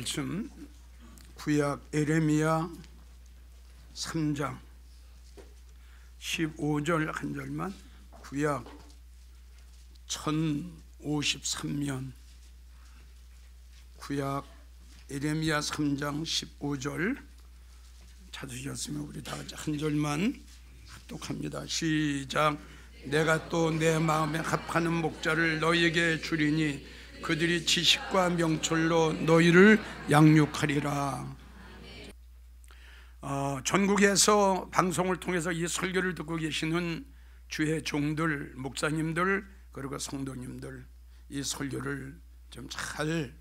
말씀 구약 에레미야 3장 15절 한 절만 구약 1053년 구약 에레미야 3장 15절 찾으셨으면 우리 다 같이 한 절만 합독합니다. 시작. 내가 또 내 마음에 합하는 목자를 너희에게 주리니 그들이 지식과 명철로 너희를 양육하리라. 어, 전국에서 방송을 통해서 이 설교를 듣고 계시는 주의 종들, 목사님들 그리고 성도님들 이 설교를 좀잘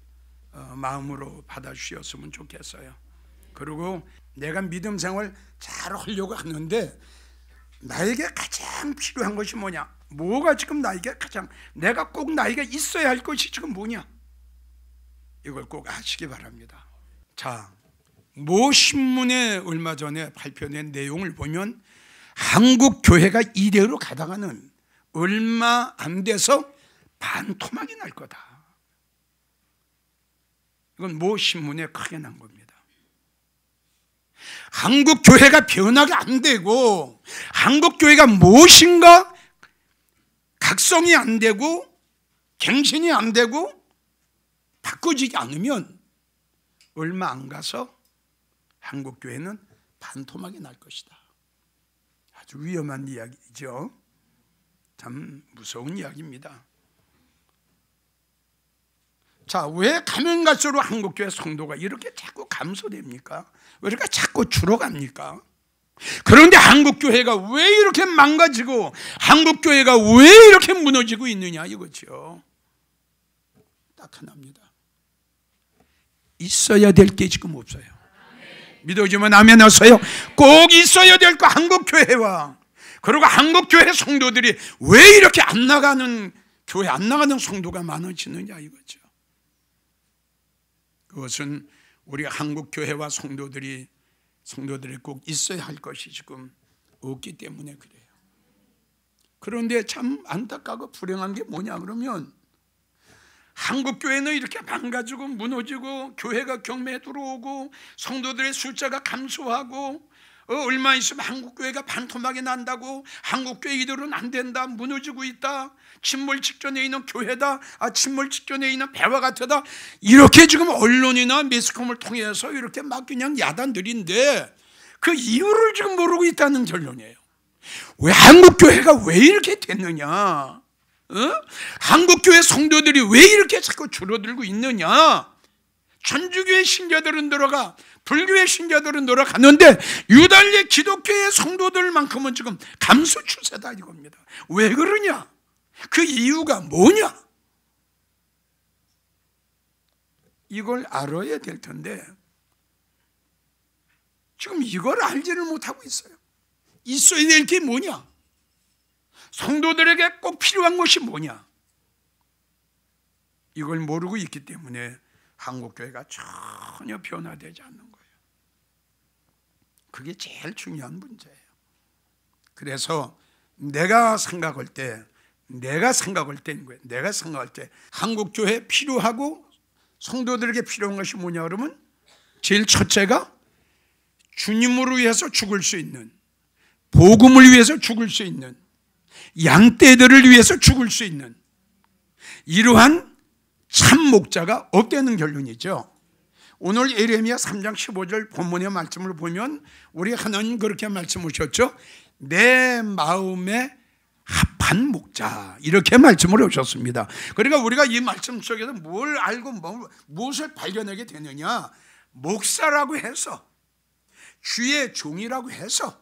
어, 마음으로 받아주셨으면 좋겠어요. 그리고 내가 믿음 생활 잘 하려고 하는데 나에게 가장 필요한 것이 뭐냐? 뭐가 지금 나에게 가장 내가 꼭 나에게 있어야 할 것이 지금 뭐냐? 이걸 꼭 아시기 바랍니다. 자, 모 신문에 얼마 전에 발표된 내용을 보면 한국 교회가 이대로 가다가는 얼마 안 돼서 반토막이 날 거다. 이건 모 신문에 크게 난 겁니다. 한국 교회가 변화가 안 되고 한국 교회가 무엇인가 각성이 안 되고 갱신이 안 되고 바꿔지지 않으면 얼마 안 가서 한국 교회는 반토막이 날 것이다. 아주 위험한 이야기죠. 참 무서운 이야기입니다. 자, 왜 가면 갈수록 한국 교회 성도가 이렇게 자꾸 감소됩니까? 왜 이렇게 자꾸 줄어갑니까? 그런데 한국교회가 왜 이렇게 망가지고 한국교회가 왜 이렇게 무너지고 있느냐 이거죠. 딱 하나입니다. 있어야 될 게 지금 없어요. 믿어지면 아멘 하세요. 꼭 있어야 될 거 한국교회와 그리고 한국교회 성도들이 왜 이렇게 안 나가는 교회 안 나가는 성도가 많아지느냐 이거죠. 그것은 우리 한국 교회와 성도들이 성도들이 꼭 있어야 할 것이 지금 없기 때문에 그래요. 그런데 참 안타깝고 불행한 게 뭐냐 그러면 한국 교회는 이렇게 망가지고 무너지고 교회가 경매에 들어오고 성도들의 숫자가 감소하고 어, 얼마 있으면 한국 교회가 반토막이 난다고 한국 교회 이대로는 안 된다 무너지고 있다. 침몰 직전에 있는 교회다. 아 침몰 직전에 있는 배와 같다. 이렇게 지금 언론이나 매스컴을 통해서 이렇게 막 그냥 야단들인데 그 이유를 지금 모르고 있다는 결론이에요. 왜 한국 교회가 왜 이렇게 됐느냐? 어? 한국 교회 성도들이 왜 이렇게 자꾸 줄어들고 있느냐? 천주 교의 신자들은 들어가 불교의 신자들은 돌아가는데 유달리 기독교의 성도들만큼은 지금 감소 추세다 이겁니다. 왜 그러냐? 그 이유가 뭐냐? 이걸 알아야 될 텐데 지금 이걸 알지를 못하고 있어요. 있어야 될 게 뭐냐? 성도들에게 꼭 필요한 것이 뭐냐? 이걸 모르고 있기 때문에 한국 교회가 전혀 변화되지 않는 거예요. 그게 제일 중요한 문제예요. 그래서 내가 생각할 때, 내가 생각할 때인 거예요. 내가 생각할 때 한국 교회 필요하고 성도들에게 필요한 것이 뭐냐 그러면 제일 첫째가 주님으로 위해서 죽을 수 있는 복음을 위해서 죽을 수 있는 양떼들을 위해서 죽을 수 있는 이러한 참 목자가 없다는 결론이죠. 오늘 에레미야 3장 15절 본문의 말씀을 보면 우리 하나님 그렇게 말씀하셨죠. 내 마음에 합한 목자 이렇게 말씀을 하셨습니다. 그러니까 우리가 이 말씀 속에서 뭘 알고 뭘, 무엇을 발견하게 되느냐? 목사라고 해서 주의 종이라고 해서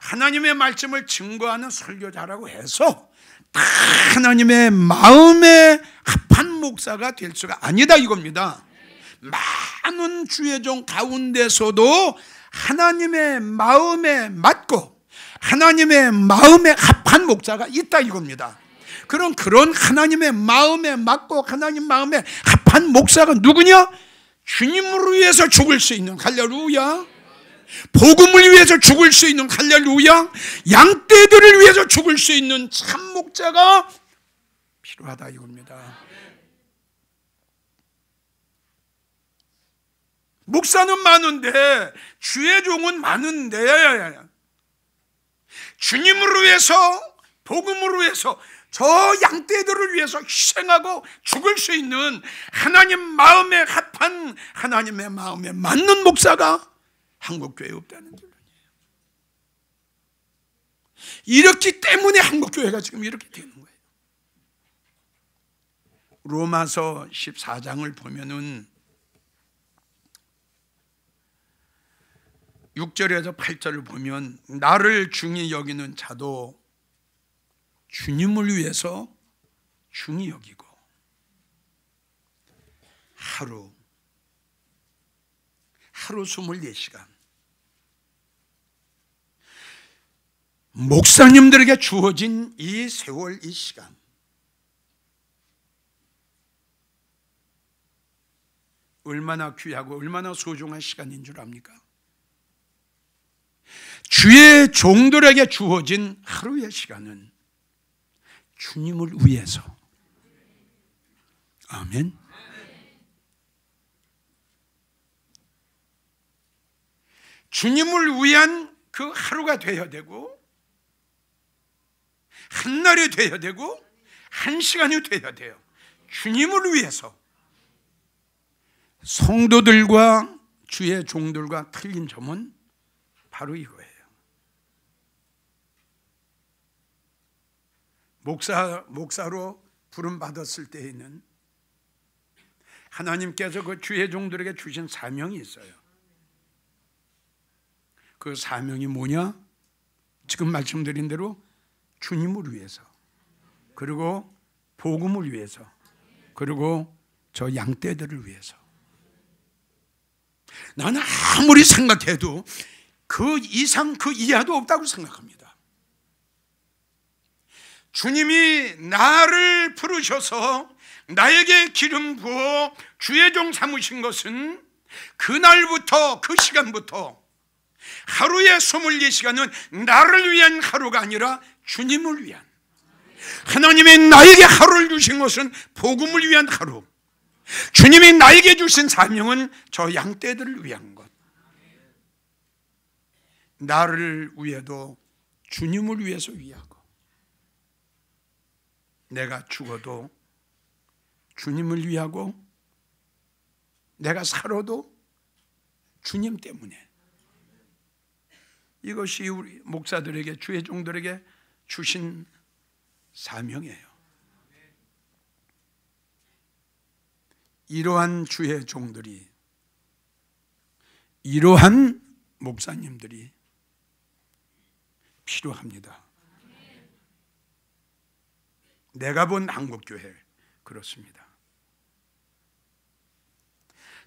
하나님의 말씀을 증거하는 설교자라고 해서 하나님의 마음에 합한 목사가 될 수가 아니다 이겁니다. 많은 주의 종 가운데서도 하나님의 마음에 맞고 하나님의 마음에 합한 목자가 있다 이겁니다. 그런 그런 하나님의 마음에 맞고 하나님 마음에 합한 목사가 누구냐? 주님을 위해서 죽을 수 있는 할렐루야. 복음을 위해서 죽을 수 있는 할렐루야. 양떼들을 위해서 죽을 수 있는 참 목자가 필요하다 이겁니다. 목사는 많은데 주의 종은 많은데 주님을 위해서 복음을 위해서 저 양떼들을 위해서 희생하고 죽을 수 있는 하나님 마음에 합한 하나님의 마음에 맞는 목사가 한국교회에 없다는 결론이에요. 이렇기 때문에 한국교회가 지금 이렇게 되는 거예요. 로마서 14장을 보면은 6절에서 8절을 보면 나를 중히 여기는 자도 주님을 위해서 중히 여기고 하루 하루 24시간 목사님들에게 주어진 이 세월 이 시간 얼마나 귀하고 얼마나 소중한 시간인 줄 압니까? 주의 종들에게 주어진 하루의 시간은 주님을 위해서. 아멘. 주님을 위한 그 하루가 되어야 되고, 한 날이 되어야 되고, 한 시간이 되어야 돼요. 주님을 위해서. 성도들과 주의 종들과 틀린 점은 바로 이거예요. 목사 목사로 부름 받았을 때에는 하나님께서 그 주의 종들에게 주신 사명이 있어요. 그 사명이 뭐냐? 지금 말씀드린 대로 주님을 위해서, 그리고 복음을 위해서, 그리고 저 양떼들을 위해서. 나는 아무리 생각해도 그 이상 그 이하도 없다고 생각합니다. 주님이 나를 부르셔서 나에게 기름 부어 주의 종 삼으신 것은 그날부터 그 시간부터 하루의 24시간은 나를 위한 하루가 아니라 주님을 위한 하나님의 나에게 하루를 주신 것은 복음을 위한 하루 주님이 나에게 주신 사명은 저 양떼들을 위한 것. 나를 위해도 주님을 위해서 위하고 내가 죽어도 주님을 위하고 내가 살아도 주님 때문에. 이것이 우리 목사들에게 주의 종들에게 주신 사명이에요. 이러한 주의 종들이 이러한 목사님들이 필요합니다. 내가 본 한국 교회 그렇습니다.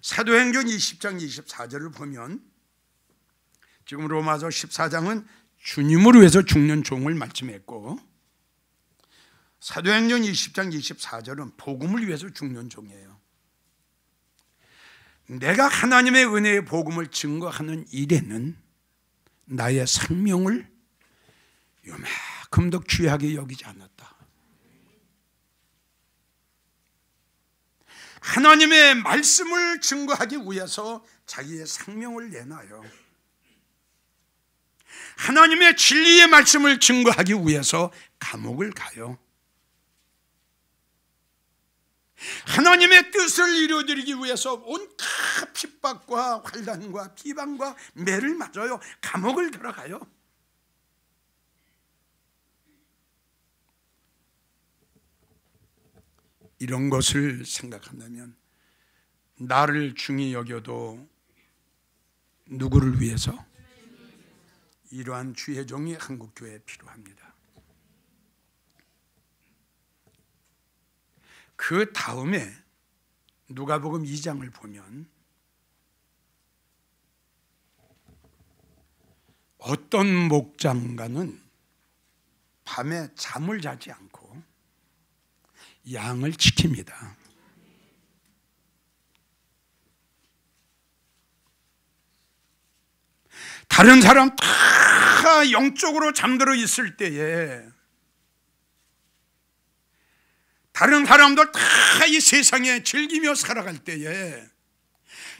사도행전 20장 24절을 보면 지금 로마서 14장은 주님을 위해서 죽는 종을 말씀했고 사도행전 20장 24절은 복음을 위해서 죽는 종이에요. 내가 하나님의 은혜의 복음을 증거하는 일에는 나의 생명을 요만큼 더 귀하게 여기지 않았다. 하나님의 말씀을 증거하기 위해서 자기의 생명을 내놔요. 하나님의 진리의 말씀을 증거하기 위해서 감옥을 가요. 하나님의 뜻을 이루어드리기 위해서 온갖 핍박과 환란과 비방과 매를 맞아요. 감옥을 들어가요. 이런 것을 생각한다면 나를 중히 여겨도 누구를 위해서 이러한 주의 종이 한국 교회에 필요합니다. 그 다음에 누가복음 2장을 보면 어떤 목장가는 밤에 잠을 자지 않고 양을 지킵니다. 다른 사람 다 영적으로 잠들어 있을 때에 다른 사람들 다 이 세상에 즐기며 살아갈 때에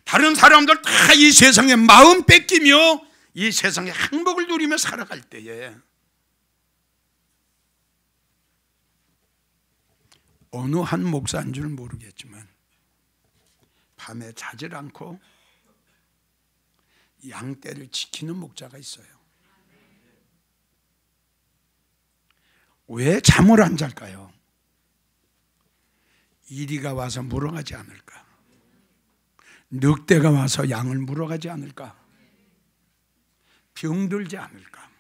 다른 사람들 다 이 세상에 마음 뺏기며 이 세상의 행복을 누리며 살아갈 때에 어느 한 목사인 줄 모르겠지만 밤에 자질 않고 양떼를 지키는 목자가 있어요. 왜 잠을 안 잘까요? 이리가 와서 물어가지 않을까? 늑대가 와서 양을 물어가지 않을까? 병들지 않을까?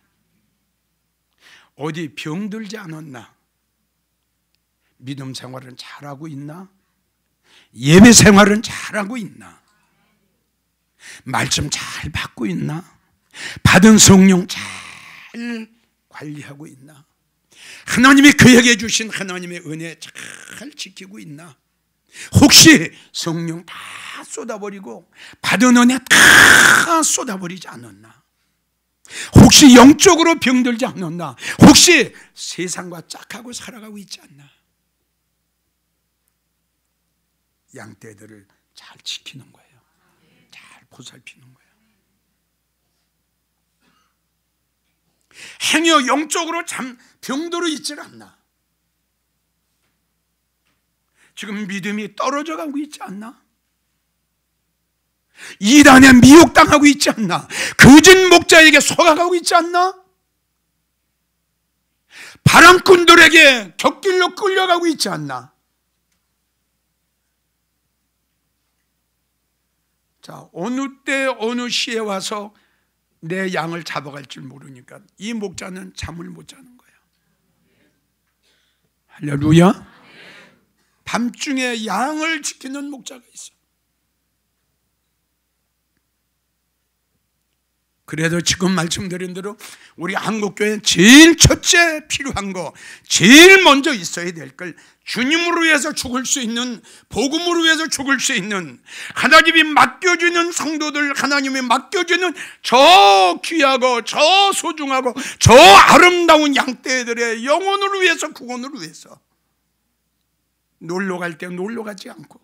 어디 병들지 않았나? 믿음 생활은 잘하고 있나? 예배 생활은 잘하고 있나? 말씀 잘 받고 있나? 받은 성령 잘 관리하고 있나? 하나님이 그에게 주신 하나님의 은혜 잘 지키고 있나? 혹시 성령 다 쏟아버리고 받은 은혜 다 쏟아버리지 않았나? 혹시 영적으로 병들지 않았나? 혹시 세상과 짝하고 살아가고 있지 않나? 양떼들을 잘 지키는. 잘 보살피는 거예요. 행여 영적으로 참 병들어 있질 않나? 지금 믿음이 떨어져 가고 있지 않나? 이단에 미혹당하고 있지 않나? 거짓 목자에게 속아가고 있지 않나? 바람꾼들에게 격길로 끌려가고 있지 않나? 자, 어느 때 어느 시에 와서 내 양을 잡아갈 줄 모르니까 이 목자는 잠을 못 자는 거야. 할렐루야. 밤중에 양을 지키는 목자가 있어. 그래도 지금 말씀드린 대로 우리 한국교회 제일 첫째 필요한 거, 제일 먼저 있어야 될 걸 주님으로 위해서 죽을 수 있는 복음으로 위해서 죽을 수 있는 하나님이 맡겨주는 성도들 하나님이 맡겨주는 저 귀하고 저 소중하고 저 아름다운 양떼들의 영혼을 위해서 구원을 위해서 놀러 갈 때 놀러 가지 않고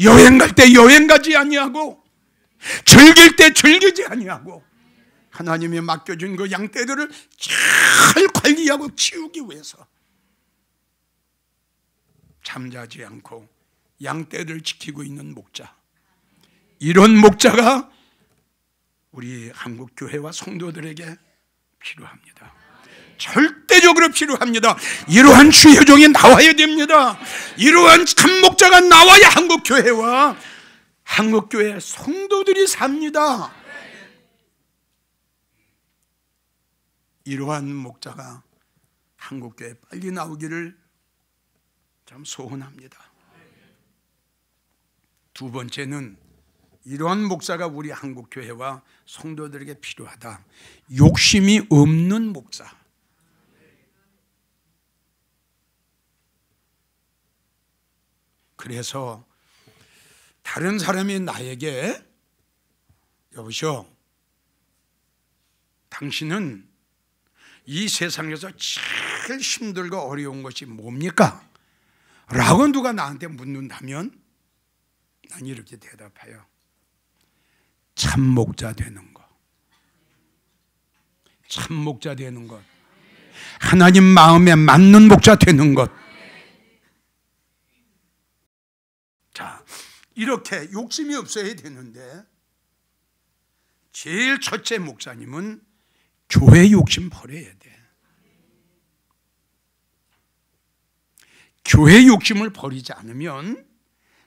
여행 갈 때 여행 가지 아니하고 즐길 때 즐기지 아니하고 하나님이 맡겨준 그 양떼들을 잘 관리하고 키우기 위해서 잠자지 않고 양떼들 지키고 있는 목자 이런 목자가 우리 한국 교회와 성도들에게 필요합니다. 절대적으로 필요합니다. 이러한 주의 종이 나와야 됩니다. 이러한 참 목자가 나와야 한국 교회와 한국교회 성도들이 삽니다. 이러한 목자가 한국교회 빨리 나오기를 참 소원합니다. 두 번째는 이러한 목사가 우리 한국교회와 성도들에게 필요하다. 욕심이 없는 목사. 그래서 다른 사람이 나에게 여보시오 당신은 이 세상에서 제일 힘들고 어려운 것이 뭡니까? 라고 누가 나한테 묻는다면 난 이렇게 대답해요. 참목자 되는 것. 참목자 되는 것. 하나님 마음에 맞는 목자 되는 것 이렇게 욕심이 없어야 되는데 제일 첫째 목사님은 교회 욕심 버려야 돼. 교회 욕심을 버리지 않으면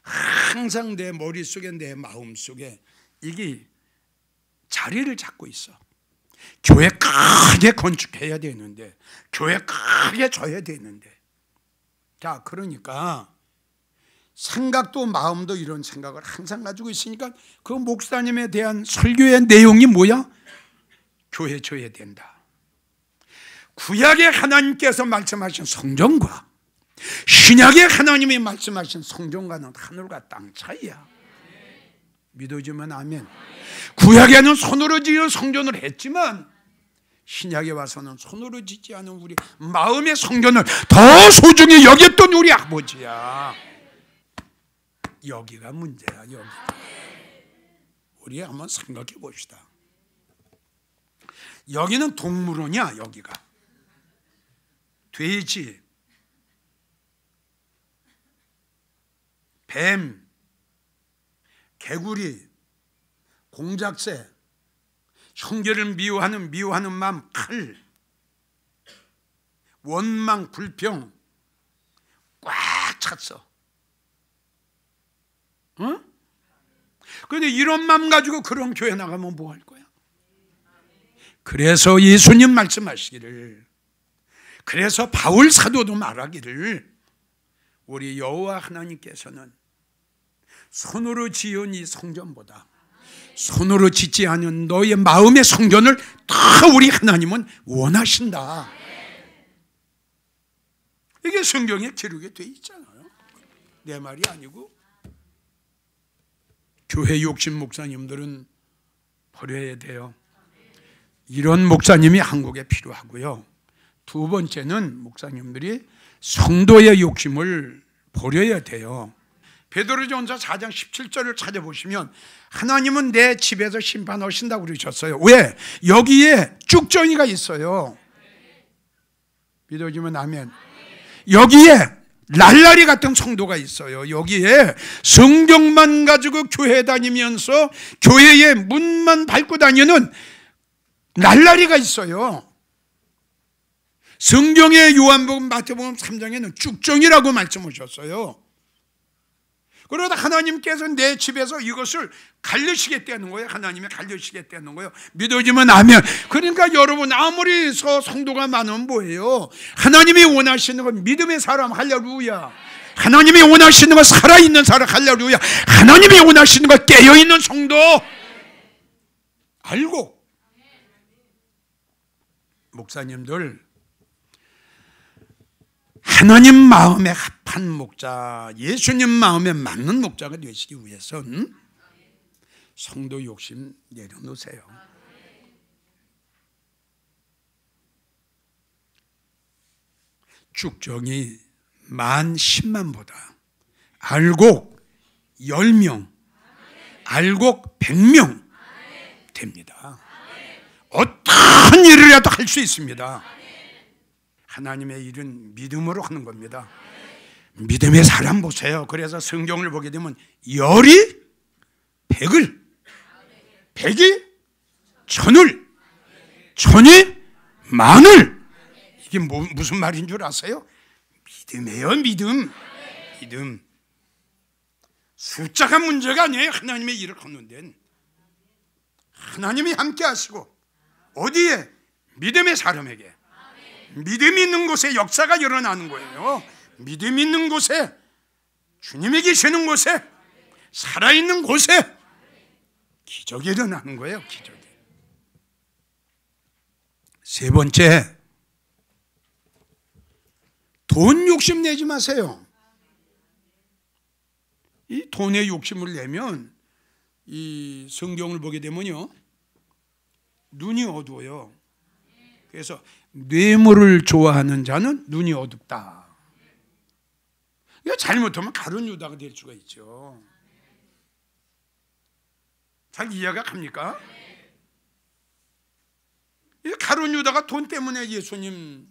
항상 내 머릿속에 내 마음속에 이게 자리를 잡고 있어. 교회 크게 건축해야 되는데 교회 크게 져야 되는데 자 그러니까 생각도 마음도 이런 생각을 항상 가지고 있으니까 그 목사님에 대한 설교의 내용이 뭐야? 교회 줘야 된다. 구약의 하나님께서 말씀하신 성전과 신약의 하나님이 말씀하신 성전과는 하늘과 땅 차이야. 믿어주면 아멘. 구약에는 손으로 지어 성전을 했지만 신약에 와서는 손으로 짓지 않은 우리 마음의 성전을 더 소중히 여겼던 우리 아버지야. 여기가 문제야, 여기. 우리 한번 생각해 봅시다. 여기는 동물원이야, 여기가. 돼지, 뱀, 개구리, 공작새, 형제를 미워하는 미워하는 마음 칼, 원망 불평 꽉 찼어. 응? 그런데 이런 마음 가지고 그런 교회 나가면 뭐 할 거야? 그래서 예수님 말씀하시기를 그래서 바울 사도도 말하기를 우리 여호와 하나님께서는 손으로 지은 이 성전보다 손으로 짓지 않은 너의 마음의 성전을 다 우리 하나님은 원하신다. 이게 성경에 기록이 돼 있잖아요. 내 말이 아니고 교회 욕심 목사님들은 버려야 돼요. 이런 목사님이 한국에 필요하고요. 두 번째는 목사님들이 성도의 욕심을 버려야 돼요. 베드로전서 4장 17절을 찾아보시면 하나님은 내 집에서 심판하신다고 그러셨어요. 왜? 여기에 쭉정이가 있어요. 믿어지면 아멘. 여기에 랄라리 같은 성도가 있어요. 여기에 성경만 가지고 교회 다니면서 교회의 문만 밟고 다니는 랄라리가 있어요. 성경의 요한복음 마태복음 3장에는 쭉정이라고 말씀하셨어요. 그러다 하나님께서 내 집에서 이것을 갈려시겠다는 거예요. 하나님이 갈려시겠다는 거예요. 믿어지면 아멘. 그러니까 여러분 아무리 성도가 많으면 뭐예요? 하나님이 원하시는 건 믿음의 사람 할렐루야. 하나님이 원하시는 건 살아있는 사람 할렐루야. 하나님이 원하시는 건 깨어있는 성도 알고 목사님들 하나님 마음에 합한 목자, 예수님 마음에 맞는 목자가 되시기 위해선 성도 욕심 내려놓으세요. 축정이 만 10만보다 알곡 10명, 알곡 100명 됩니다. 어떤 일을 해도 할 수 있습니다. 하나님의 일은 믿음으로 하는 겁니다. 믿음의 사람 보세요. 그래서 성경을 보게 되면 열이 백을, 백이 천을, 천이 만을. 이게 뭐, 무슨 말인 줄 아세요? 믿음이에요, 믿음. 믿음. 숫자가 문제가 아니에요. 하나님의 일을 하는 데는. 하나님이 함께 하시고, 어디에? 믿음의 사람에게. 믿음 있는 곳에 역사가 일어나는 거예요. 믿음 있는 곳에 주님이 계시는 곳에 살아있는 곳에 기적이 일어나는 거예요. 기적이. 세 번째, 돈 욕심 내지 마세요. 이 돈의 욕심을 내면 이 성경을 보게 되면요 눈이 어두워요. 그래서 뇌물을 좋아하는 자는 눈이 어둡다. 이거 잘못하면 가론 유다가 될 수가 있죠. 잘 이해가 갑니까? 이 가론 유다가 돈 때문에 예수님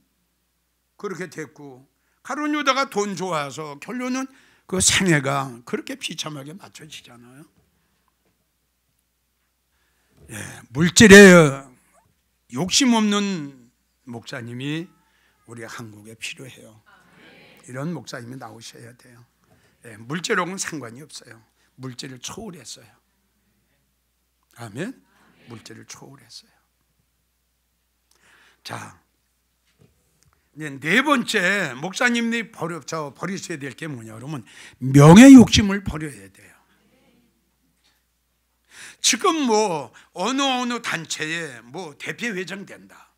그렇게 됐고 가론 유다가 돈 좋아서 결론은 그 생애가 그렇게 비참하게 맞춰지잖아요. 예, 물질에 욕심 없는 목사님이 우리 한국에 필요해요. 이런 목사님이 나오셔야 돼요. 네, 물질하고는 상관이 없어요. 물질을 초월했어요. 아멘. 물질을 초월했어요. 자, 네 번째 목사님이 버려 저 버리셔야 될 게 뭐냐 그러면 명예 욕심을 버려야 돼요. 지금 뭐 어느 어느 단체에 뭐 대표 회장 된다.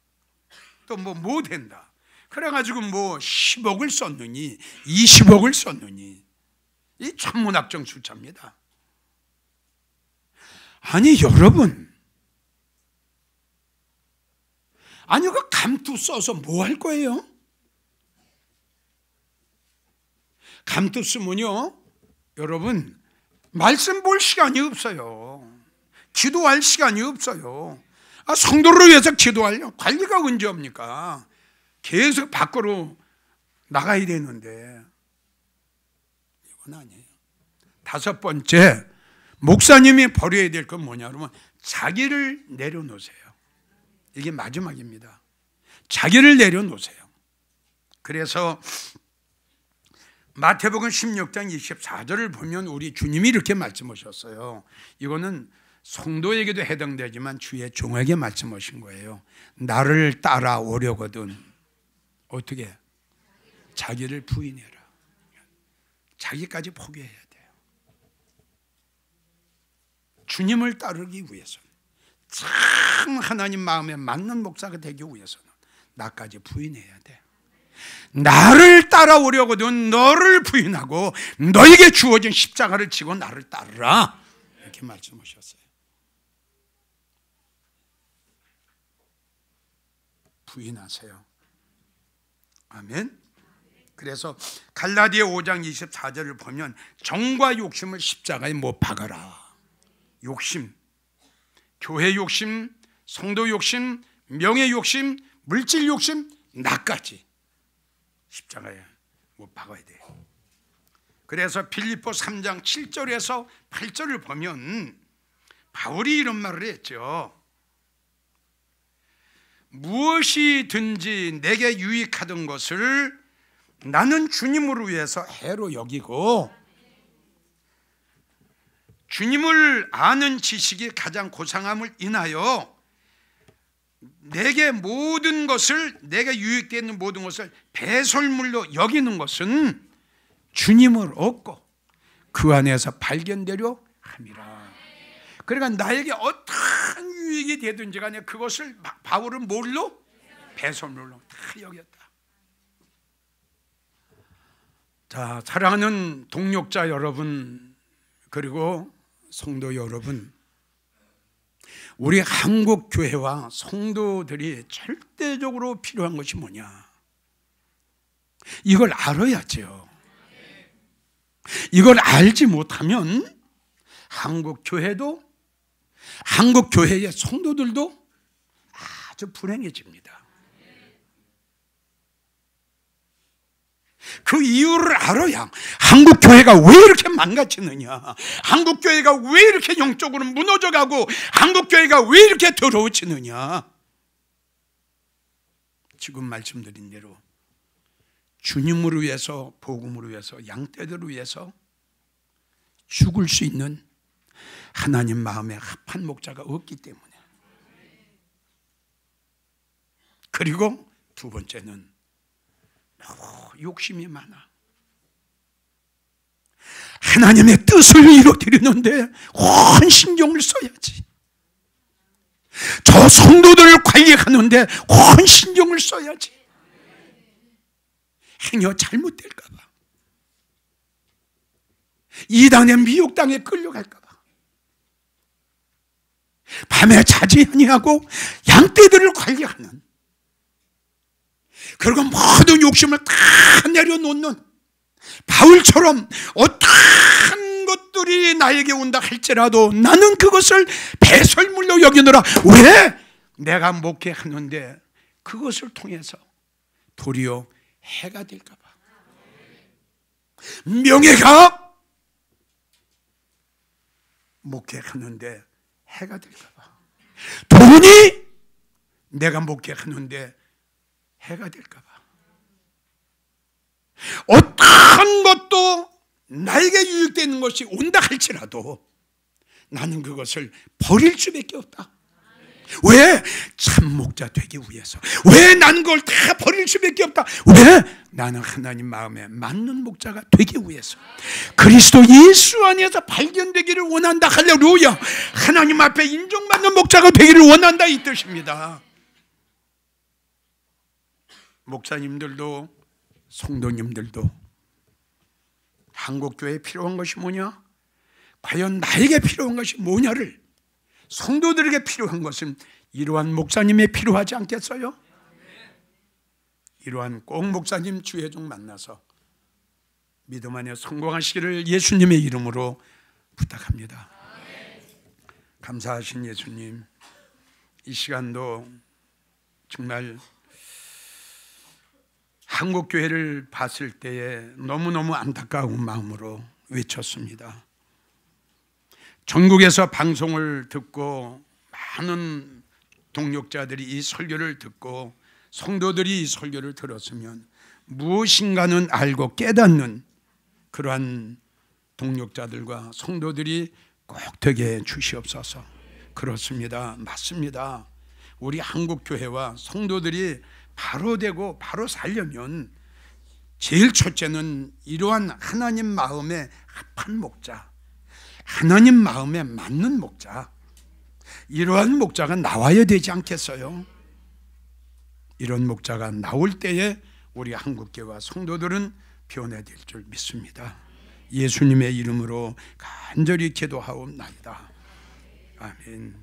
또뭐뭐 뭐 된다. 그래가지고 뭐 10억을 썼느니 20억을 썼느니 이 천문학적 숫자입니다. 아니 여러분 아니 그 감투 써서 뭐 할 거예요? 감투 쓰면요 여러분 말씀 볼 시간이 없어요. 기도할 시간이 없어요. 아, 성도를 위해서 기도할 관리가 언제 옵니까? 계속 밖으로 나가야 되는데 이건 아니에요. 다섯 번째 목사님이 버려야 될 건 뭐냐 그러면 자기를 내려놓으세요. 이게 마지막입니다. 자기를 내려놓으세요. 그래서 마태복음 16장 24절을 보면 우리 주님이 이렇게 말씀하셨어요. 이거는 성도에게도 해당되지만 주의 종에게 말씀하신 거예요. 나를 따라오려거든 어떻게 자기를 부인해라. 자기까지 포기해야 돼요. 주님을 따르기 위해서는 참 하나님 마음에 맞는 목사가 되기 위해서는 나까지 부인해야 돼. 나를 따라오려거든 너를 부인하고 너에게 주어진 십자가를 지고 나를 따르라. 이렇게 말씀하셨어요. 부인하세요. 아멘. 그래서 갈라디아 5장 24절을 보면 정과 욕심을 십자가에 못 박아라. 욕심, 교회 욕심, 성도 욕심, 명예 욕심, 물질 욕심, 나까지 십자가에 못 박아야 돼요. 그래서 빌립보 3장 7절에서 8절을 보면 바울이 이런 말을 했죠. 무엇이든지 내게 유익하던 것을 나는 주님을 위해서 해로 여기고 주님을 아는 지식이 가장 고상함을 인하여 내게 모든 것을 내가 유익되는 모든 것을 배설물로 여기는 것은 주님을 얻고 그 안에서 발견되려 함이라. 그러니까 나에게 어떤 유익이 되든지 간에 그것을 바울은 뭘로? 배설물로 다 여겼다. 자, 사랑하는 동력자 여러분, 그리고 성도 여러분, 우리 한국 교회와 성도들이 절대적으로 필요한 것이 뭐냐? 이걸 알아야죠. 이걸 알지 못하면 한국 교회도 한국 교회의 성도들도 아주 불행해집니다. 그 이유를 알아야 한국 교회가 왜 이렇게 망가지느냐, 한국 교회가 왜 이렇게 영적으로 무너져가고 한국 교회가 왜 이렇게 더러워지느냐. 지금 말씀드린 대로 주님을 위해서 복음을 위해서 양떼들을 위해서 죽을 수 있는 하나님 마음에 합한 목자가 없기 때문에. 그리고 두 번째는 욕심이 많아. 하나님의 뜻을 이루어드리는데 온 신경을 써야지. 저 성도들을 관리하는데 온 신경을 써야지. 행여 잘못될까봐. 이단의 미혹당에 끌려갈까 밤에 자지 아니하고 양떼들을 관리하는. 그리고 모든 욕심을 다 내려놓는 바울처럼 어떠한 것들이 나에게 온다 할지라도 나는 그것을 배설물로 여기느라 왜 내가 목회하는데 그것을 통해서 도리어 해가 될까 봐. 명예가 목회하는데 해가 될까봐. 돈이 내가 목회하는데 해가 될까봐. 어떤 것도 나에게 유익되는 것이 온다 할지라도 나는 그것을 버릴 수밖에 없다. 왜? 참 목자 되기 위해서. 왜 나는 그걸 다 버릴 수밖에 없다. 왜? 나는 하나님 마음에 맞는 목자가 되기 위해서. 그리스도 예수 안에서 발견되기를 원한다. 할렐루야. 하나님 앞에 인정받는 목자가 되기를 원한다. 이 뜻입니다. 목사님들도 성도님들도 한국교회에 필요한 것이 뭐냐? 과연 나에게 필요한 것이 뭐냐를 성도들에게 필요한 것은 이러한 목사님이 필요하지 않겠어요? 이러한 꼭 목사님 주의 종 만나서 믿음 안에 성공하시기를 예수님의 이름으로 부탁합니다. 감사하신 예수님, 이 시간도 정말 한국 교회를 봤을 때에 너무너무 안타까운 마음으로 외쳤습니다. 전국에서 방송을 듣고 많은 동력자들이 이 설교를 듣고 성도들이 이 설교를 들었으면 무엇인가는 알고 깨닫는 그러한 동력자들과 성도들이 꼭 되게 주시옵소서. 그렇습니다. 맞습니다. 우리 한국 교회와 성도들이 바로 되고 바로 살려면 제일 첫째는 이러한 하나님 마음에 합한 목자, 하나님 마음에 맞는 목자. 이러한 목자가 나와야 되지 않겠어요? 이런 목자가 나올 때에 우리 한국교와 성도들은 변화될 줄 믿습니다. 예수님의 이름으로 간절히 기도하옵나이다. 아멘.